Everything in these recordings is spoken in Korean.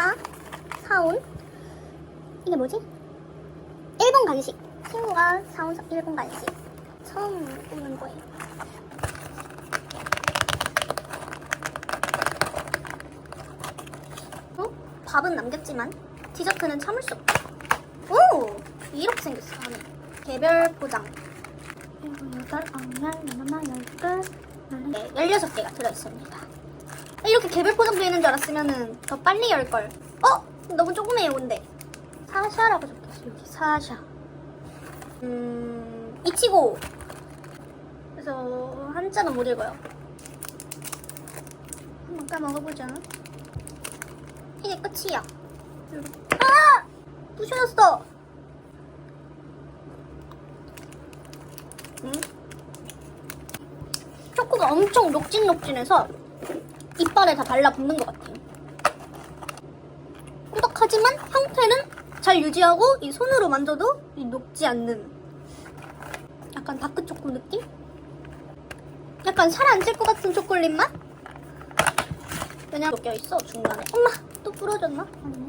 친구가 사온 이게 뭐지? 일본 간식. 친구가 사온 사- 일본 간식. 처음 보는 거예요. 어? 밥은 남겼지만 디저트는 참을 수 없다. 오! 이렇게 생겼어, 안에. 개별 포장. 여덟, 아홉, 열, 하나, 열둘, 네, 16개가 들어있습니다. 이렇게 개별 포장되어 있는 줄 알았으면 더 빨리 열걸. 어? 너무 조그매요, 근데. 사샤라고 적혀있어, 여기. 사샤. 음, 이치고. 그래서 한자는 못 읽어요. 한번 까먹어보자. 이게 끝이야. 아! 부셔졌어! 응? 초코가 엄청 녹진녹진해서 이빨에 다 달라붙는 것 같아요. 꾸덕하지만 형태는 잘 유지하고 이 손으로 만져도 이 녹지 않는 약간 다크 초코 느낌? 약간 살 안 찔 것 같은 초콜릿 맛? 그냥 녹여 있어 중간에. 엄마 또 부러졌나? 아니네.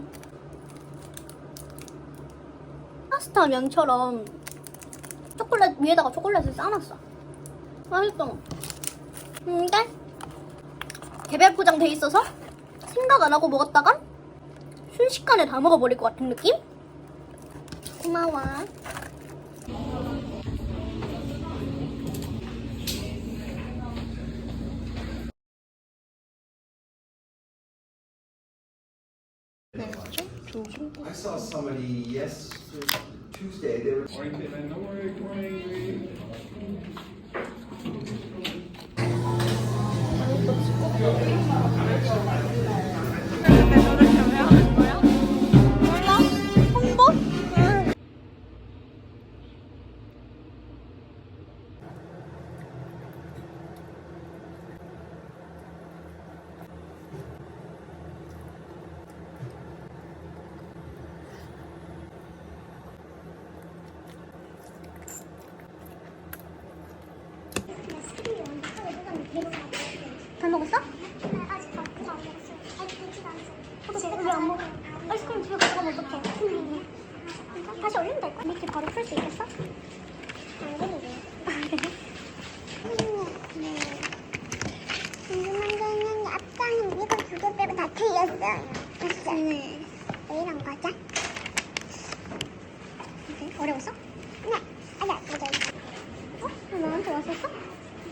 파스타 면처럼 초콜릿 위에다가 초콜릿을 싸놨어. 맛있어. 근데 개별 포장돼 있어서 생각 안 하고 먹었다가 순식간에 다 먹어버릴 것 같은 느낌? 고마워. I saw somebody yes Tuesday. They were Morning, Caitlin. No worry, good morning. 왜안 먹어? 아이스크림 집에 가져가면 어떡해. 진짜? 다시 올리면 될까? 밑에 바로 풀 수 있겠어? 안 되는데. 네. 궁금한 앞장은 이거 두개 빼고 다 틀렸어요. 진짜. 왜 이런 거죠? 오케이. 어려웠어? 네. 아, 네, 맞아요. 어? 너 나한테 왔었어? 네,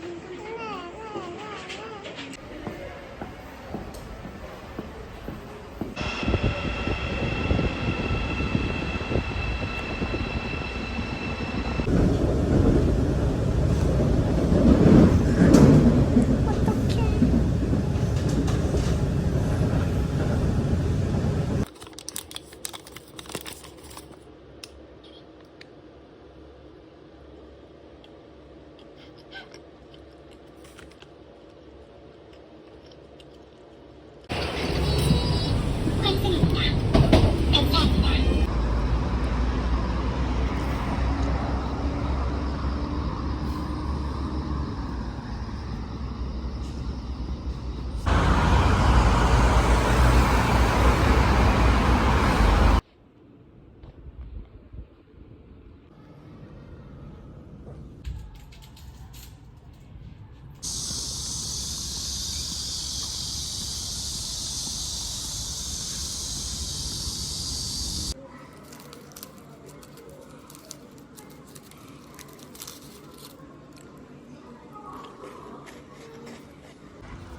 네, 네, 네.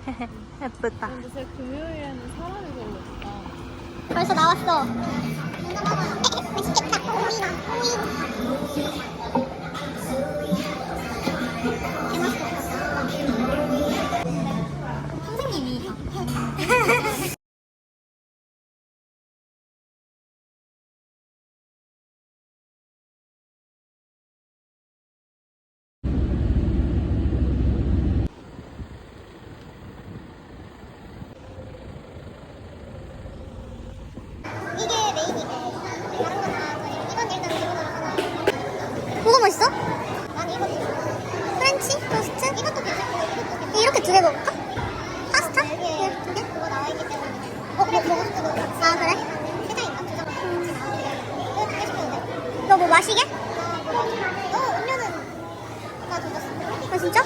예쁘다. 요새 금요일에는 사람이 별로 없다. 벌써 나왔어. 맛있겠다. 오이랑 오이. 있어? 난 이것도 프렌치 토스트? 이것도 괜찮고 이렇게 두 개 먹을까? 파스타? 여기에 네, 두 개? 그거 나와 있기 때문에 어 그래 그것도 넣어 아 그래? 음. 너뭐 마시게? 나뭐 너 음료는 나 던졌어 아 진짜?